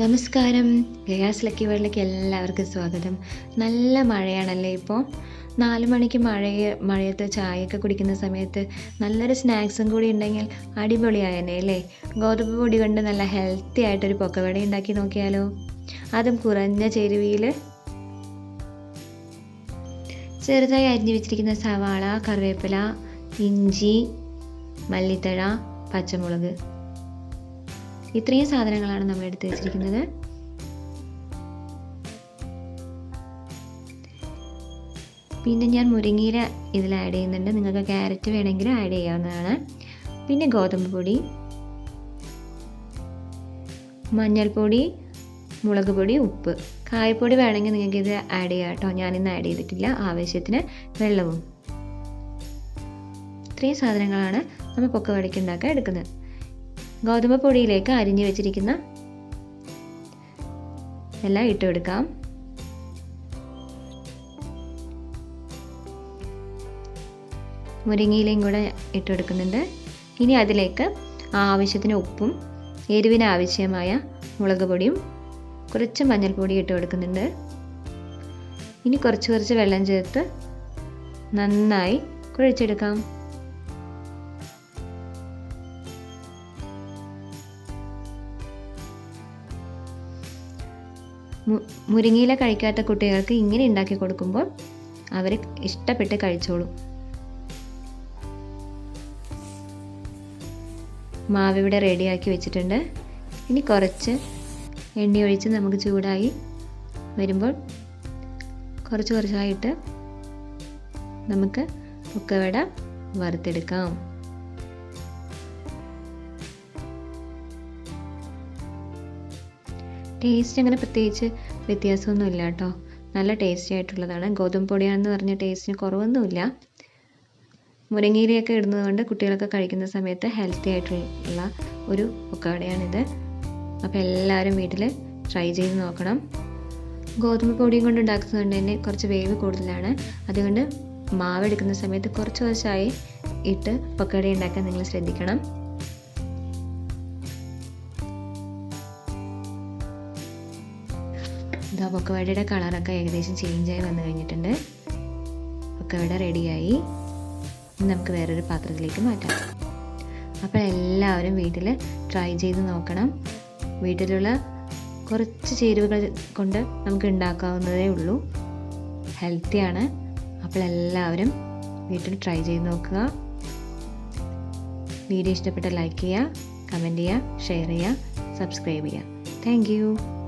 നമസ്കാരം. Guys lucky വേൾഡിലേക്ക് എല്ലാവർക്കും സ്വാഗതം. നല്ല മഴയാണല്ലേ ഇപ്പോൾ നാല് മണിക്ക് മഴയെ മഴയത്ത് ചായയൊക്കെ കുടിക്കുന്ന സമയത്ത് നല്ലൊരു സ്നാക്സും കൂടി ഉണ്ടെങ്കിൽ അടിപൊളിയായനെ അല്ലേ? ഗോതമ്പ് പൊടി കൊണ്ട് നല്ല ഹെൽത്തി ആയിട്ടൊരു പൊക്കവട ഉണ്ടാക്കി നോക്കിയാലോ? അതും കുറഞ്ഞ ചേരുവയിൽ ചെറുതായി അരിഞ്ഞു വെച്ചിരിക്കുന്ന സവാള കറിവേപ്പില ഇഞ്ചി മല്ലിത്തഴ പച്ചമുളക്. ഇത്രയും സാധനങ്ങളാണ് നമ്മൾ എടുത്ത് വെച്ചിരിക്കുന്നത്. പിന്നെ ഞാൻ മുരിങ്ങയില ഇതിൽ ആഡ് ചെയ്യുന്നുണ്ട്. നിങ്ങൾക്ക് ക്യാരറ്റ് വേണമെങ്കിൽ ആഡ് ചെയ്യാവുന്നതാണ്. പിന്നെ ഗോതമ്പ് പൊടി മഞ്ഞൾപ്പൊടി മുളക് പൊടി ഉപ്പ്. കായപ്പൊടി വേണമെങ്കിൽ നിങ്ങൾക്ക് ഇത് ആഡ് ചെയ്യാം കേട്ടോ. ഞാനിന്ന് ആഡ് ചെയ്തിട്ടില്ല. ആവശ്യത്തിന് വെള്ളവും. ഇത്രയും സാധനങ്ങളാണ് നമ്മൾ പൊക്കവടയ്ക്ക് ഉണ്ടാക്കാൻ എടുക്കുന്നത്. ഗോതമ്പ് പൊടിയിലേക്ക് അരിഞ്ഞു വെച്ചിരിക്കുന്ന എല്ലാം ഇട്ട് കൊടുക്കാം മുരിങ്ങയിലയും കൂടെ ഇട്ട് കൊടുക്കുന്നുണ്ട് ഇനി അതിലേക്ക് ആവശ്യത്തിന് ഉപ്പും എരിവിന് ആവശ്യമായ മുളക് പൊടിയും കുറച്ച് മഞ്ഞൾപ്പൊടി ഇട്ട് കൊടുക്കുന്നുണ്ട്. ഇനി കുറച്ച് കുറച്ച് വെള്ളം ചേർത്ത് നന്നായി കുഴച്ചെടുക്കാം. മുരിങ്ങയില കഴിക്കാത്ത കുട്ടികൾക്ക് ഇങ്ങനെ ഉണ്ടാക്കി കൊടുക്കുമ്പോൾ അവർ ഇഷ്ടപ്പെട്ട് കഴിച്ചോളും. മാവ് ഇവിടെ റെഡിയാക്കി വെച്ചിട്ടുണ്ട്. ഇനി കുറച്ച് എണ്ണ ഒഴിച്ച് നമുക്ക് ചൂടായി വരുമ്പോൾ കുറച്ച് കുറച്ചായിട്ട് നമുക്ക് ഉക്കവട വറുത്തെടുക്കാം. ടേസ്റ്റ് അങ്ങനെ പ്രത്യേകിച്ച് വ്യത്യാസമൊന്നും ഇല്ല കേട്ടോ. നല്ല ടേസ്റ്റി ആയിട്ടുള്ളതാണ്. ഗോതമ്പ് പൊടിയാണെന്ന് പറഞ്ഞ ടേസ്റ്റിന് കുറവൊന്നുമില്ല. മുരിങ്ങയിലയൊക്കെ ഇടുന്നത് കൊണ്ട് കുട്ടികളൊക്കെ കഴിക്കുന്ന സമയത്ത് ഹെൽത്തി ആയിട്ടുള്ള ഒരു ഒക്കാടയാണിത് അപ്പോൾ എല്ലാവരും വീട്ടിൽ ട്രൈ ചെയ്ത് നോക്കണം. ഗോതമ്പ് പൊടിയും കൊണ്ട് ഉണ്ടാക്കുന്നതുകൊണ്ട് തന്നെ കുറച്ച് വേവ് കൂടുതലാണ്. അതുകൊണ്ട് മാവ് എടുക്കുന്ന സമയത്ത് കുറച്ച് കുറച്ചായി ഇട്ട് പൊക്കവട ഉണ്ടാക്കാൻ നിങ്ങൾ ശ്രദ്ധിക്കണം. ഇതാ പൊക്കവാടിയുടെ കളറൊക്കെ ഏകദേശം ചേഞ്ചായി വന്നു കഴിഞ്ഞിട്ടുണ്ട്. പൊക്കവാട റെഡിയായി നമുക്ക് വേറൊരു പാത്രത്തിലേക്ക് മാറ്റാം. അപ്പോൾ എല്ലാവരും വീട്ടിൽ ട്രൈ ചെയ്ത് നോക്കണം. വീട്ടിലുള്ള കുറച്ച് ചേരുവകൾ കൊണ്ട് നമുക്ക് ഉണ്ടാക്കാവുന്നതേ ഉള്ളൂ. ഹെൽത്തിയാണ് അപ്പോൾ എല്ലാവരും വീട്ടിൽ ട്രൈ ചെയ്ത് നോക്കുക. വീഡിയോ ഇഷ്ടപ്പെട്ട ലൈക്ക് ചെയ്യുക കമന്റ് ചെയ്യുക ഷെയർ ചെയ്യുക സബ്സ്ക്രൈബ് ചെയ്യുക. താങ്ക്